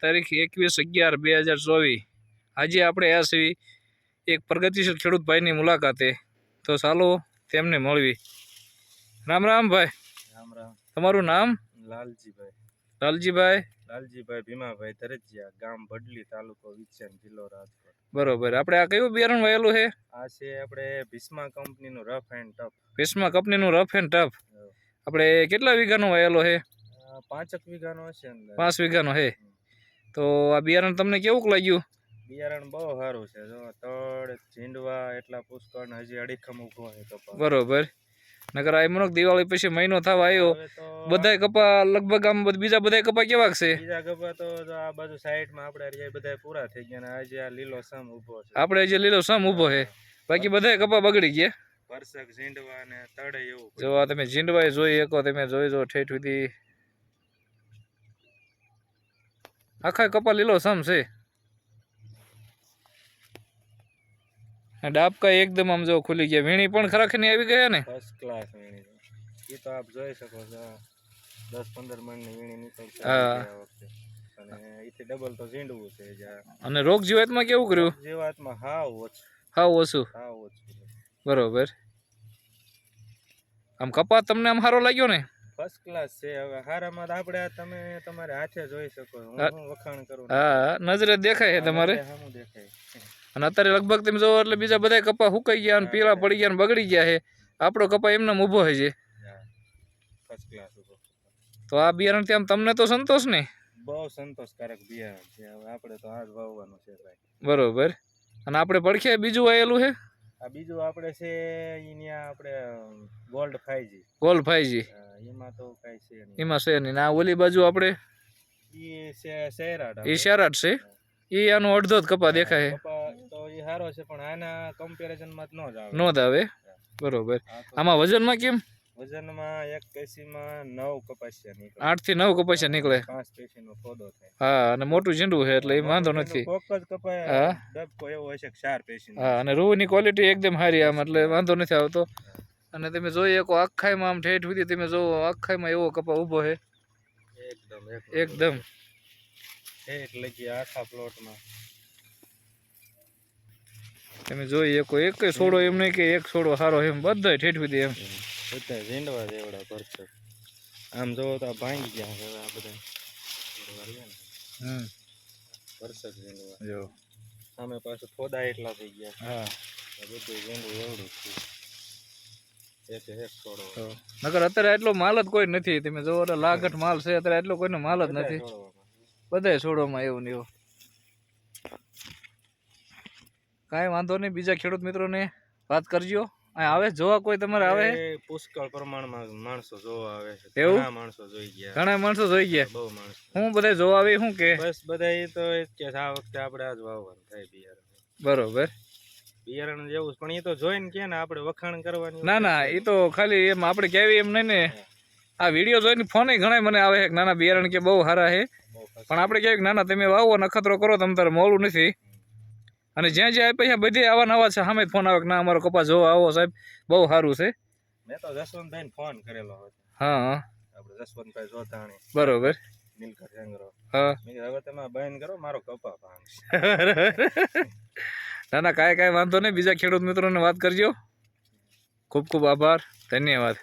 તારીખ એકવીસ અગિયાર બે હજાર ચોવીસ. આજે આપણે આ સિવી એક પ્રગતિશીલ ખેડૂત ભાઈની મુલાકાતે. તો ચાલો તેમને મળવી. રામ રામ ભાઈ. રામ રામ. તમારું નામ? લાલજીભાઈ. લાલજીભાઈ? લાલજીભાઈ ભીમાભાઈ ધરજીયા ગામ ભડલી તાલુકો વિચન જિલ્લો રાજકોટ. બરોબર. આપણે આ કયું બિયારણ વાયેલું છે? આ છે આપણે ભીષ્મા કંપનીનું રફ એન્ડ ટફ. ભીષ્મા કંપનીનું રફ એન્ડ ટફ. આપણે કેટલા વીઘાનો વાયેલો છે? પાંચક વીઘાનો હશે અંદર. પાંચ વીઘાનો છે. તો આ બિયારણ તમને કેવું લાગ્યું? બિયારણ બહુ સારું છે. જો તળ ઝીંડવા એટલા પુષ્કળ હજી અડીખમ ઊભો છે કપા બરોબર. નકર આ એમનો દિવાળી પછી મહિનો થવા આવ્યો બધા બધાય કપા લગભગ આમ બધ- બીજા બધા કપા કેવા છે? બીજા કપા તો આ બાજુ સાઈડમાં આપણે બધા પૂરા થઈ ગયા ને આજે આ લીલો સમ ઊભો છે. આપણે જે લીલો સમ ઊભો છે. બાકી બધાય કપા બગડી ગયા. પરસક ઝીંડવા ને તળે એવું જો આ તમે ઝીંડવા જોઈ શકો તમે જોઈ જો ઠેઠ સુધી આખા કપા લીલો સમ છે. ડાબકા એકદમ આમ જો ખુલી ગયા. વીણી પણ ખરાખરની આવી ગયા ને? ફર્સ્ટ ક્લાસ વીણી એ તો આપ જોઈ શકો છો. દસ પંદર મણની વીણી નીકળશે હા. ડબલ તો ઝીંડવું છે અને રોગ જીવાતમાં કેવું કર્યું? જીવાતમાં હાવ ઓછું. હાવ ઓછું? હાવ ઓછું. બરોબર. આમ કપા તમને આમ સારો લાગ્યો ને? ફર્સ્ટ ક્લાસ છે. હવે હારામાં આપણે તમે તમારે હાથે જોઈ શકો. હું. વખાણ કરું હા નજરે દેખાય છે તમારે. સામું દેખાય અને અત્યારે લગભગ તમે જોવો એટલે બીજા બધા કપા સુકાઈ ગયા અને પીળા પડી ગયા અને બગડી ગયા છે. આપણો કપા એમને ઊભો છે. ફર્સ્ટ ક્લાસ ઉપર તો આ બિયારણથી આમ તમને તો સંતોષ ને? બહુ સંતોષકારક બિયારણ છે. હવે આપણે તો હાથ વાવવાનું છે ભાઈ. બરોબર. અને આપણે પડખે બીજું આવેલું છે? આ બીજું આપણે છે અહીંયા આપણે ગોલ્ડ ફાઈજી ગોલ્ડ ફાઈજી એમાં તો કઈ છે નહીં. એમાં છે નહીં. ના આ ઓલી બાજુ આપણે? ઈ છે શેરાટ એ શેરાટ છે? એ આનો અડધો જ કપા દેખાય. તો એ સારો છે પણ આના કમ્પેરિઝનમાં જ ન જ આવે. નો જ આવે? બરોબર. આમાં વજનમાં કેમ? વજનમાં એક કેસીમાં નવ કપાસિયા નીકળે. આઠથી નવ કપાસિયા નીકળે. પાંચ પેશીનો ફોદો થાય. હા અને મોટું ઝીંડું છે એટલે એ વાંધો નથી. કોક જ કપાય હા. ડબકો એવો હશે ચાર પેશી હા અને રૂની ક્વોલિટી એકદમ સારી આમ એટલે વાંધો નથી આવતો. અને તમે જોઈ શકો આખાઈમાં આમ ઠેઠ સુધી તમે જોવો આખાઈમાં એવો કપા ઊભો છે. એકદમ એકદમ. ઠેઠ લગી આખા પ્લોટમાં તમે જોઈ શકો એક છોડો એમ નહીં કે એક છોડો સારો એમ બધાય ઠેઠ સુધી એમ. બધા ઝીંડવા જેવડા ભરચક. આમ જોવો તો આ ભાંગી ગયા હવે આ બધા. ઝીંડવા થોડા હમ. ભરચક ઝીંડવા. જો. સામે પાછું ફોદા એટલા થઈ ગયા. હા. બધું ઝીંડું એવડું નકર અત્યારે એટલો માલ જ કોઈ નથી. તમે જોવો એટલે લાગટ માલ છે. અત્યારે એટલો કોઈનો માલ જ નથી. બધાય છોડવામાં એવું ને એવું. કાંઈ વાંધો નહીં. બીજા ખેડૂત મિત્રોને વાત કરજો. આવે જોવા કોઈ તમારે આવે પુષ્કળ પ્રમાણમાં માણસો જોવા આવે છે. એવું? માણસો જોઈ ગયા. ઘણા માણસો જોઈ ગયા? બહુ માણસો. હું બધા જોવા આવી શું કે? બસ બધા એ તો એ કે આ વખતે આપણે આજ વાવવાનું થાય બિયારણ. બરોબર. બિયારણ જેવું પણ એ તો જોઈને કે ને આપણે વખાણ કરવાની ના ના એ તો ખાલી એમ આપણે કહેવી એમ નહીં ને. આ વીડિયો જોઈને ફોન ઘણા મને આવે છે નાના બિયારણ કે બહુ સારા છે. પણ આપણે કહેવાય કે નાના તમે વાવો નખતરો કરો તમ તારે મોડું નથી. અને જ્યાં જ્યાં આપ્યા ત્યાં બધે આવા નવા છે. સામે ફોન આવે કે ના અમારો કપા જોવા આવો સાહેબ. બહુ સારું છે. મેં તો જસવંતભાઈને ફોન કરેલો હા હા. આપણે જસવંતભાઈ જોતાણી બરોબર. નીલકંઠ સેંગરો હા. હવે તમે બંધ કરો મારો કપા ના ના કાંઈ કાંઈ વાંધો નહીં. બીજા ખેડૂત મિત્રોને વાત કરજો. ખૂબ ખૂબ આભાર. ધન્યવાદ.